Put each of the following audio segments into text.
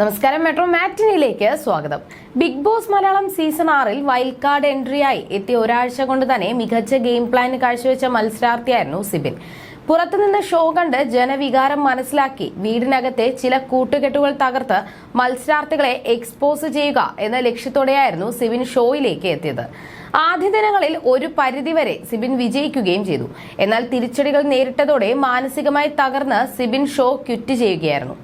നമസ്കാരം. മെട്രോ മാറ്റിനിയിലേക്ക് സ്വാഗതം. ബിഗ് ബോസ് മലയാളം സീസൺ ആറിൽ വൈൽഡ് കാർഡ് എൻട്രിയായി എത്തിയ ഒരാഴ്ച കൊണ്ട് തന്നെ മികച്ച ഗെയിം പ്ലാൻ കാഴ്ചവെച്ച മത്സരാർത്ഥിയായിരുന്നു സിബിൻ. പുറത്തുനിന്ന് ഷോ കണ്ട് ജനവികാരം മനസ്സിലാക്കി വീടിനകത്തെ ചില കൂട്ടുകെട്ടുകൾ തകർത്ത് മത്സരാർത്ഥികളെ എക്സ്പോസ് ചെയ്യുക എന്ന ലക്ഷ്യത്തോടെയായിരുന്നു സിബിൻ ഷോയിലേക്ക് എത്തിയത്. ആദ്യ ദിനങ്ങളിൽ ഒരു പരിധിവരെ സിബിൻ വിജയിക്കുകയും ചെയ്തു. എന്നാൽ തിരിച്ചടികൾ നേരിട്ടതോടെ മാനസികമായി തകർന്ന് സിബിൻ ഷോ ക്വിറ്റ് ചെയ്യുകയായിരുന്നു.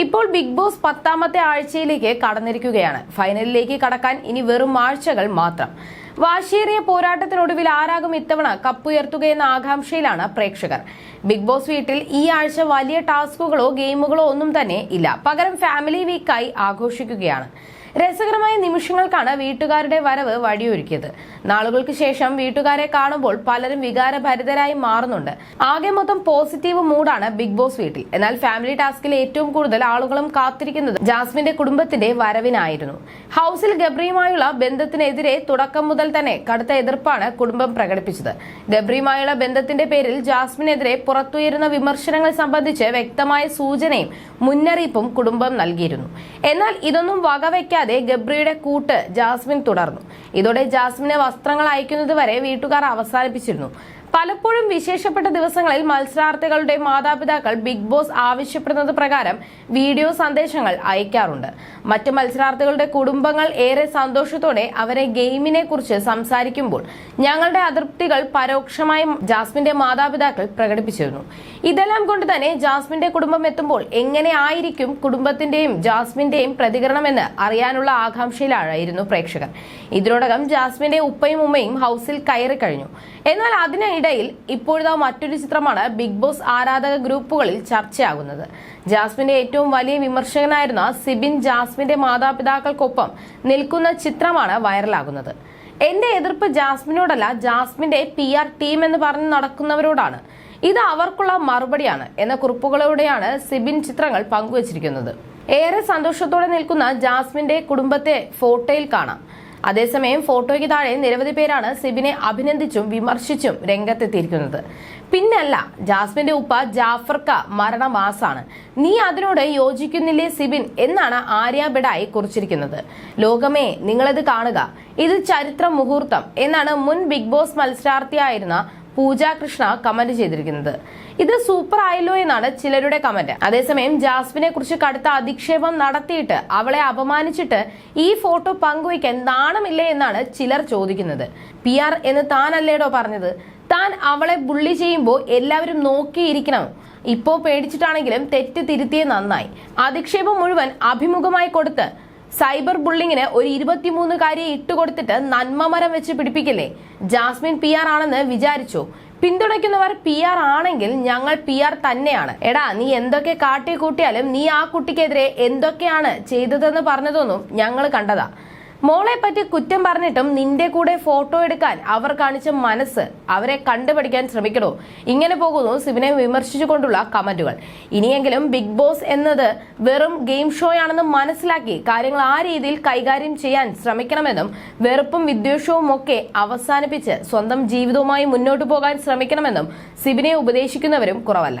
ഇപ്പോൾ ബിഗ് ബോസ് പത്താമത്തെ ആഴ്ചയിലേക്ക് കടന്നിരിക്കുകയാണ്. ഫൈനലിലേക്ക് കടക്കാൻ ഇനി വെറും ആഴ്ചകൾ മാത്രം. വാശിയേറിയ പോരാട്ടത്തിനൊടുവിൽ ആരാകും ഇത്തവണ കപ്പുയർത്തുകയെന്ന ആകാംക്ഷയിലാണ് പ്രേക്ഷകർ. ബിഗ് ബോസ് വീട്ടിൽ ഈ ആഴ്ച വലിയ ടാസ്കുകളോ ഗെയിമുകളോ ഒന്നും തന്നെ ഇല്ല. പകരം ഫാമിലി വീക്കായി ആഘോഷിക്കുകയാണ്. രസകരമായ നിമിഷങ്ങൾക്കാണ് വീട്ടുകാരുടെ വരവ് വഴിയൊരുക്കിയത്. നാളുകൾക്ക് ശേഷം വീട്ടുകാരെ കാണുമ്പോൾ പലരും വികാരഭരിതരായി മാറുന്നുണ്ട്. ആകെ മൊത്തം പോസിറ്റീവ് മൂഡാണ് ബിഗ് ബോസ് വീട്ടിൽ. എന്നാൽ ഫാമിലി ടാസ്കിൽ ഏറ്റവും കൂടുതൽ ആളുകളും കാത്തിരിക്കുന്നത് ജാസ്മിന്റെ കുടുംബത്തിന്റെ വരവിനായിരുന്നു. ഹൗസിൽ ഗബ്രിയുമായുള്ള ബന്ധത്തിനെതിരെ തുടക്കം മുതൽ തന്നെ കടുത്ത എതിർപ്പാണ് കുടുംബം പ്രകടിപ്പിച്ചത്. ഗബ്രിയുമായുള്ള ബന്ധത്തിന്റെ പേരിൽ ജാസ്മിനെതിരെ പുറത്തുയരുന്ന വിമർശനങ്ങൾ സംബന്ധിച്ച് വ്യക്തമായ സൂചനയും മുന്നറിയിപ്പും കുടുംബം നൽകിയിരുന്നു. എന്നാൽ ഇതൊന്നും വകവയ്ക്കാതെ ഗബ്രിയുടെ കൂട്ട് ജാസ്മിൻ തുടർന്നു. ഇതോടെ ജാസ്മിനെ വസ്ത്രങ്ങൾ അയക്കുന്നത് വരെ വീട്ടുകാർ അവസാനിപ്പിച്ചിരുന്നു. പലപ്പോഴും വിശേഷപ്പെട്ട ദിവസങ്ങളിൽ മത്സരാർത്ഥികളുടെ മാതാപിതാക്കൾ ബിഗ് ബോസ് ആവശ്യപ്പെടുന്നത് പ്രകാരം വീഡിയോ സന്ദേശങ്ങൾ അയക്കാറുണ്ട്. മറ്റ് മത്സരാർത്ഥികളുടെ കുടുംബങ്ങൾ ഏറെ സന്തോഷത്തോടെ അവരെ ഗെയിമിനെ കുറിച്ച് സംസാരിക്കുമ്പോൾ ഞങ്ങളുടെ അതൃപ്തികൾ പരോക്ഷമായി ജാസ്മിന്റെ മാതാപിതാക്കൾ പ്രകടിപ്പിച്ചിരുന്നു. ഇതെല്ലാം കൊണ്ട് തന്നെ ജാസ്മിന്റെ കുടുംബം എത്തുമ്പോൾ എങ്ങനെ ആയിരിക്കും കുടുംബത്തിന്റെയും ജാസ്മിന്റെയും പ്രതികരണമെന്ന് അറിയാനുള്ള ആകാംക്ഷയിലായിരുന്നു പ്രേക്ഷകർ. ഇതിനോടകം ജാസ്മിന്റെ ഉപ്പയും ഉമ്മയും ഹൗസിൽ കയറി കഴിഞ്ഞു. എന്നാൽ അതിനിടയിൽ ഇപ്പോഴത്തെ മറ്റൊരു ചിത്രമാണ് ബിഗ് ബോസ് ആരാധക ഗ്രൂപ്പുകളിൽ ചർച്ചയാകുന്നത്. ജാസ്മിന്റെ ഏറ്റവും വലിയ വിമർശകനായിരുന്ന സിബിൻ ജാസ്മിന്റെ മാതാപിതാക്കൾക്കൊപ്പം നിൽക്കുന്ന ചിത്രമാണ് വൈറലാകുന്നത്. എന്റെ എതിർപ്പ് ജാസ്മിനോടല്ല ജാസ്മിന്റെ പി ആർ ടീം എന്ന് പറഞ്ഞ് നടക്കുന്നവരോടാണ്. ഇത് അവർക്കുള്ള മറുപടിയാണ് എന്ന കുറിപ്പുകളോടെയാണ് സിബിൻ ചിത്രങ്ങൾ പങ്കുവച്ചിരിക്കുന്നത്. ഏറെ സന്തോഷത്തോടെ നിൽക്കുന്ന ജാസ്മിന്റെ കുടുംബത്തെ ഫോട്ടോയിൽ കാണാം. അതേസമയം ഫോട്ടോയ്ക്ക് താഴെ നിരവധി പേരാണ് സിബിനെ അഭിനന്ദിച്ചും വിമർശിച്ചും രംഗത്തെത്തിയിരിക്കുന്നത്. പിന്നല്ല ജാസ്മിന്റെ ഉപ്പ ജാഫർക്ക മരണമാസാണ്. നീ അതിനോട് യോജിക്കുന്നില്ലേ സിബിൻ എന്നാണ് ആര്യ ബെഡായി കുറിച്ചിരിക്കുന്നത്. ലോകമേ നിങ്ങളത് കാണുക. ഇത് ചരിത്ര മുഹൂർത്തം എന്നാണ് മുൻ ബിഗ് ബോസ് മത്സരാർത്ഥിയായിരുന്ന പൂജ കൃഷ്ണ കമന്റ് ചെയ്തിരിക്കുന്നത്. ഇത് സൂപ്പർ ആയല്ലോ എന്നാണ് ചിലരുടെ കമന്റ്. അതേസമയം ജാസ്മിനെ കുറിച്ച് കടുത്ത അധിക്ഷേപം നടത്തിയിട്ട് അവളെ അപമാനിച്ചിട്ട് ഈ ഫോട്ടോ പങ്കുവയ്ക്കാൻ നാണമില്ലേ എന്നാണ് ചിലർ ചോദിക്കുന്നത്. പി ആർ എന്ന് താനല്ലേടോ പറഞ്ഞത്? താൻ അവളെ ബുള്ളി ചെയ്യുമ്പോൾ എല്ലാവരും നോക്കിയിരിക്കണം. ഇപ്പോ പേടിച്ചിട്ടാണെങ്കിലും തെറ്റ് തിരുത്തിയേ നന്നായി. അധിക്ഷേപം മുഴുവൻ അഭിമുഖമായി കൊടുത്ത് സൈബർ ബുള്ളിങ്ങിന് ഒരു ഇരുപത്തിമൂന്നുകാരിയെ ഇട്ടുകൊടുത്തിട്ട് നന്മ മരം വെച്ച് പിടിപ്പിക്കില്ലേ? ജാസ്മിൻ പി ആർ ആണെന്ന് വിചാരിച്ചു. പിന്തുണയ്ക്കുന്നവർ പി ആർ ആണെങ്കിൽ ഞങ്ങൾ പി ആർ തന്നെയാണ്. എടാ നീ എന്തൊക്കെ കാട്ടി കൂട്ടിയാലും നീ ആ കുട്ടിക്കെതിരെ എന്തൊക്കെയാണ് ചെയ്തതെന്ന് പറഞ്ഞതൊന്നും ഞങ്ങൾ കണ്ടതാ. മോളെ പറ്റി കുറ്റം പറഞ്ഞിട്ടും നിന്റെ കൂടെ ഫോട്ടോ എടുക്കാൻ അവർ കാണിച്ച മനസ്സ് അവരെ കണ്ടുപഠിക്കാൻ ശ്രമിക്കണോ ഇങ്ങനെ പോകുന്നു സിബിനെ വിമർശിച്ചുകൊണ്ടുള്ള കമന്റുകൾ. ഇനിയെങ്കിലും ബിഗ് ബോസ് എന്നത് വെറും ഗെയിം ഷോ ആണെന്ന് മനസ്സിലാക്കി കാര്യങ്ങൾ ആ രീതിയിൽ കൈകാര്യം ചെയ്യാൻ ശ്രമിക്കണമെന്നും വെറുപ്പും വിദ്വേഷവും ഒക്കെ അവസാനിപ്പിച്ച് സ്വന്തം ജീവിതവുമായി മുന്നോട്ട് പോകാൻ ശ്രമിക്കണമെന്നും സിബിനെ ഉപദേശിക്കുന്നവരും കുറവല്ല.